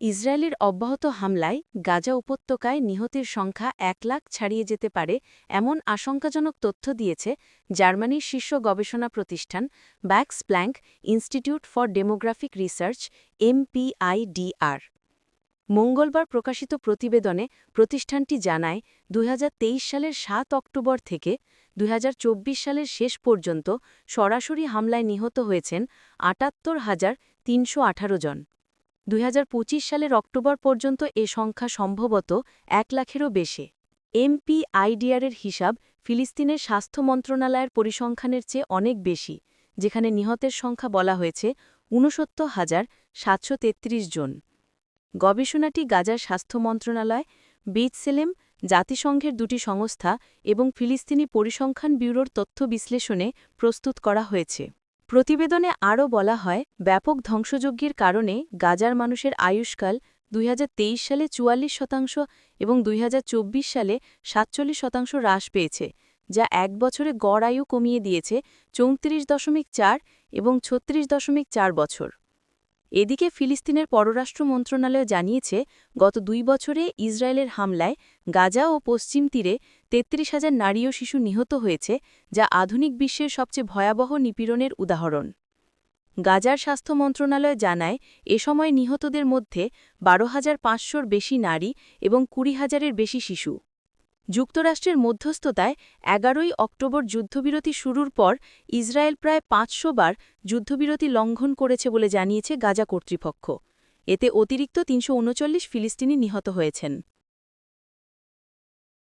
ইসরায়েলের অব্যাহত হামলায় গাজা উপত্যকায় নিহতের সংখ্যা এক লাখ ছাড়িয়ে যেতে পারে এমন আশঙ্কাজনক তথ্য দিয়েছে জার্মানির শীর্ষ গবেষণা প্রতিষ্ঠান Max Planck Institute for Demographic Research MPIDR মঙ্গলবার প্রকাশিত প্রতিবেদনে প্রতিষ্ঠানটি জানায় 2023 সালের সাত অক্টোবর থেকে 2024 সালের শেষ পর্যন্ত সরাসরি হামলায় নিহত হয়েছেন আটাত্তর হাজার তিনশো জন। 2025 সালের অক্টোবর পর্যন্ত এ সংখ্যা সম্ভবত এক লাখেরও বেশি। এমপিআইডিআরের হিসাব ফিলিস্তিনের স্বাস্থ্য মন্ত্রণালয়ের পরিসংখ্যানের চেয়ে অনেক বেশি, যেখানে নিহতের সংখ্যা বলা হয়েছে ঊনসত্তর হাজার সাতশো জন। গবেষণাটি গাজার স্বাস্থ্য মন্ত্রণালয় বেইতসেলেম জাতিসংঘের দুটি সংস্থা এবং ফিলিস্তিনি পরিসংখ্যান ব্যুরোর তথ্য বিশ্লেষণে প্রস্তুত করা হয়েছে। প্রতিবেদনে আরও বলা হয়, ব্যাপক ধ্বংসযজ্ঞের কারণে গাজার মানুষের আয়ুষ্কাল দুই হাজার তেইশ সালে চুয়াল্লিশ শতাংশ এবং দুই হাজার চব্বিশ সালে সাতচল্লিশ শতাংশ হ্রাস পেয়েছে, যা এক বছরে গড় আয়ু কমিয়ে দিয়েছে চৌত্রিশ দশমিক চার এবং ছত্রিশ দশমিক চার বছর। এদিকে ফিলিস্তিনের পররাষ্ট্র মন্ত্রণালয় জানিয়েছে, গত দুই বছরে ইসরায়েলের হামলায় গাজা ও পশ্চিম তীরে তেত্রিশ হাজার নারী ও শিশু নিহত হয়েছে, যা আধুনিক বিশ্বের সবচেয়ে ভয়াবহ নিপীড়নের উদাহরণ। গাজার স্বাস্থ্য মন্ত্রণালয় জানায়, এ সময় নিহতদের মধ্যে বারো হাজার পাঁচশোর বেশি নারী এবং কুড়ি হাজারের বেশি শিশু। যুক্তরাষ্ট্রের মধ্যস্থতায় এগারোই অক্টোবর যুদ্ধবিরতি শুরুর পর ইসরায়েল প্রায় পাঁচশো বার যুদ্ধবিরতি লঙ্ঘন করেছে বলে জানিয়েছে গাজা কর্তৃপক্ষ। এতে অতিরিক্ত তিনশো উনচল্লিশ ফিলিস্তিনি নিহত হয়েছেন।